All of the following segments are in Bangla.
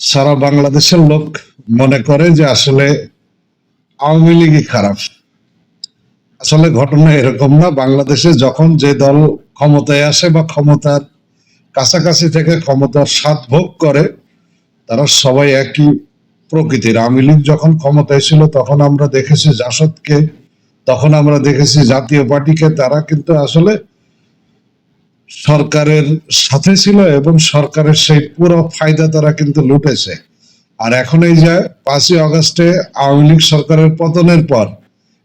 সারা বাংলাদেশের লোক মনে করে যে আসলে আওয়ামী লীগই খারাপ। আসলে ঘটনা এরকম না, বাংলাদেশে যখন যে দল ক্ষমতায় আসে বা ক্ষমতার কাছাকাছি থেকে ক্ষমতার স্বাদ ভোগ করে, তারা সবাই একই প্রকৃতির। আওয়ামী লীগ যখন ক্ষমতায় ছিল, তখন আমরা দেখেছি জাসদকে, তখন আমরা দেখেছি জাতীয় পার্টিকে, তারা কিন্তু আসলে সরকারের সাথে ছিল এবং সরকারের সেই পুরো ফায়দা তারা কিন্তু লুটেছে। আর এখন এই যে পাঁচই আগস্টে আওয়ামী লীগ সরকারের পতনের পর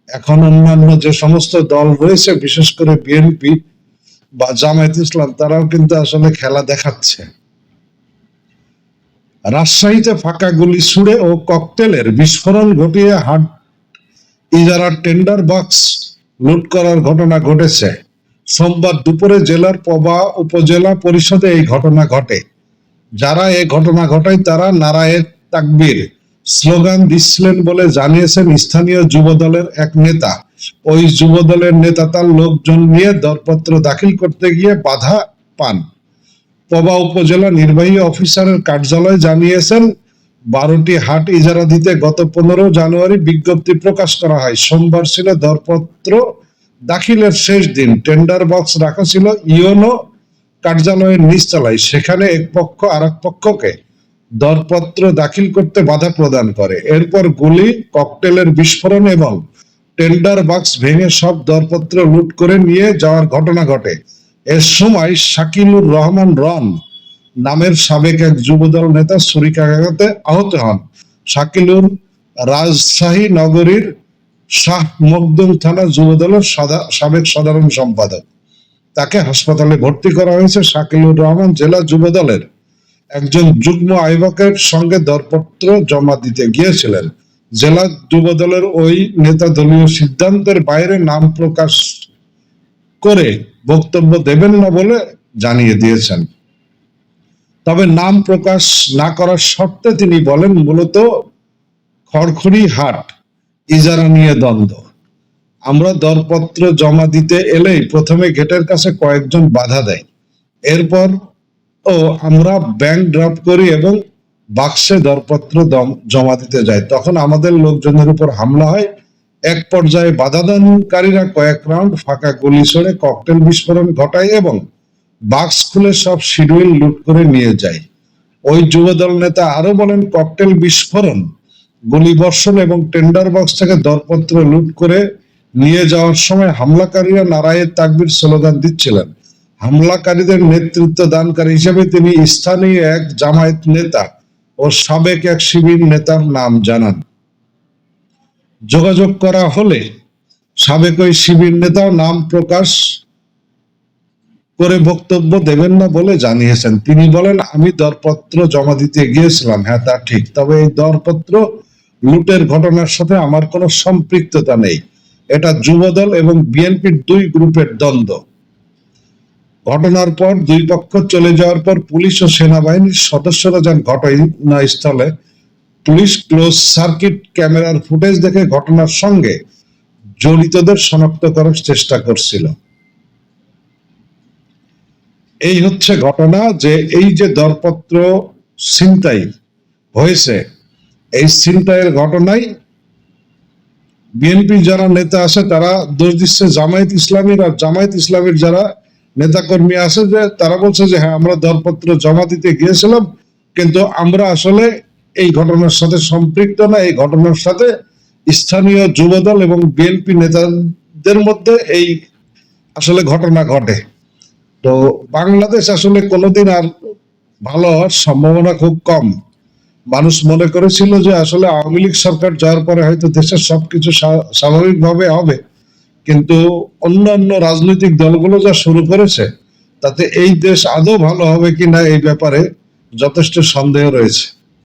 এখন অন্যান্য যে সমস্ত দল রয়েছে, বিশেষ করে বিএনপি বা জামায়াত ইসলাম, তারাও কিন্তু আসলে খেলা দেখাচ্ছে। রাজশাহীতে ফাঁকা গুলি ছুড়ে ও ককটেলের বিস্ফোরণ ঘটিয়ে হাট, ইজারার টেন্ডার বক্স লুট করার ঘটনা ঘটেছে। সোমবার দুপুরে জেলার পবা উপজেলা পরিষদে এই ঘটনা ঘটে। যারা এই ঘটনা ঘটায় তারা নারায়ের তাকবীর স্লোগান দিচ্ছিলেন বলে জানিয়েছেন স্থানীয় যুব দলের এক নেতা। ওই যুব দলের নেতা তার লোকজন নিয়ে দরপত্র দাখিল করতে গিয়ে বাধা পান। পবা উপজেলা নির্বাহী অফিসারের কার্যালয় জানিয়েছেন, বারোটি হাট ইজারা দিতে গত পনেরো জানুয়ারি বিজ্ঞপ্তি প্রকাশ করা হয়। সোমবার ছিল দরপত্র দাখিলের শেষ দিন টেন্ডার বক্স রাখা ছিল ইওনো কার্যালয়ের নিচতলায়। সেখানে এক পক্ষ আর পক্ষকে দরপত্র দাখিল করতে বাধা প্রদান করে। এরপর গুলি, ককটেলের বিস্ফোরণ এবং টেন্ডার বক্স ভেঙে সব দরপত্র লুট করে নিয়ে যাওয়ার ঘটনা ঘটে। এর সময় শাকিলুর রহমান রন নামের সাবেক এক যুবদল নেতা ছুরিকাঘাতে আহত হন। শাকিলুর রাজশাহী নগরীর শাহ মকদুম থানা যুবদলের সাবেক সাধারণ সম্পাদক। তাকে হাসপাতালে ভর্তি করা হয়েছে শাকিলুর রহমান জেলা যুবদলের একজন যুগ্ম আহ্বায়কের সঙ্গে দরপত্র জমা দিতে গিয়েছিলেন। জেলা যুবদলের ওই নেতা দলীয় সিদ্ধান্তের বাইরে নাম প্রকাশ করে বক্তব্য দেবেন না বলে জানিয়ে দিয়েছেন। তবে নাম প্রকাশ না করার শর্তে তিনি বলেন, মূলত খড়খড়ি হাট ইজারা নিয়ে দ্বন্দ্ব। আমরা দরপত্র জমা দিতে এলেই প্রথমে গেটের কাছে কয়েকজন বাধা দেয়। এরপর ও আমরা ব্যাংক ড্রপ করি এবং বাক্সে দরপত্র জমা দিতে যাই। তখন আমাদের লোকজনের উপর হামলা হয়। এক পর্যায়ে বাধাদানকারীরা কয়েক রাউন্ড ফাঁকা গুলি ছড়ে ককটেল বিস্ফোরণ ঘটায় এবং বাক্স খুলে সব শিডিউল লুট করে নিয়ে যায়। ওই যুবদল নেতা আরও বলেন, ককটেল বিস্ফোরণ গুলি বর্ষণ এবং টেন্ডার বক্স থেকে দরপত্র লুট করে নিয়ে যাওয়ার সময় হামলাকারীরা নারায়ের তাকবির স্লোগান দিচ্ছিলেন। হামলাকারীদের নেতৃত্ব দানকারী হিসেবে তিনি স্থানীয় এক জামায়াত নেতা ও সাবেক এক শিবির নেতার নাম জানান। যোগাযোগ করা হলে সাবেক ওই শিবির নেতাও নাম প্রকাশ করে বক্তব্য দেবেন না বলে জানিয়েছেন। তিনি বলেন, আমি দরপত্র জমা দিতে গিয়েছিলাম। হ্যাঁ তা ঠিক। তবে এই দরপত্র লুটের ঘটনার সাথে আমার কোনো সম্পৃক্ততা নেই। এটা যুবদল এবং বিএনপির দুই গ্রুপের দ্বন্দ্ব। ঘটনার পর দুই পক্ষ চলে যাওয়ার পর পুলিশ ও সেনাবাহিনীর সদস্যরা যান ঘটনাস্থলে পুলিশ ক্লোজ সার্কিট ক্যামেরার ফুটেজ দেখে ঘটনার সঙ্গে জড়িতদের শনাক্ত করার চেষ্টা করছিল। এই হচ্ছে ঘটনা যে এই যে দরপত্র ছিনতাই হয়েছে এই ছিনতাইয়ের ঘটনায় বিএনপি যারা নেতা আছে, তারা দোষ দিচ্ছে জামায়াত ইসলামীর আর জামায়াত ইসলামীর যারা নেতাকর্মী আছে যে, তারা বলছে যে হ্যাঁ আমরা দরপত্র জমা দিতে গিয়েছিলাম, কিন্তু আমরা আসলে এই ঘটনার সাথে সম্পৃক্ত না। এই ঘটনার সাথে স্থানীয় যুবদল এবং বিএনপি নেতাদের মধ্যে এই আসলে ঘটনা ঘটে। তো বাংলাদেশ আসলে কোনোদিন আর ভালো হওয়ার সম্ভাবনা খুব কম। মানুষ মনে করেছিল যে আসলে আওয়ামী লীগ সরকার যাওয়ার পরে হয়তো দেশের সবকিছু স্বা- স্বাভাবিকভাবে হবে। কিন্তু অন্যান্য রাজনৈতিক দলগুলো যা শুরু করেছে, তাতে এই দেশ আদৌ ভালো হবে কিনা এই ব্যাপারে যথেষ্ট সন্দেহ রয়েছে।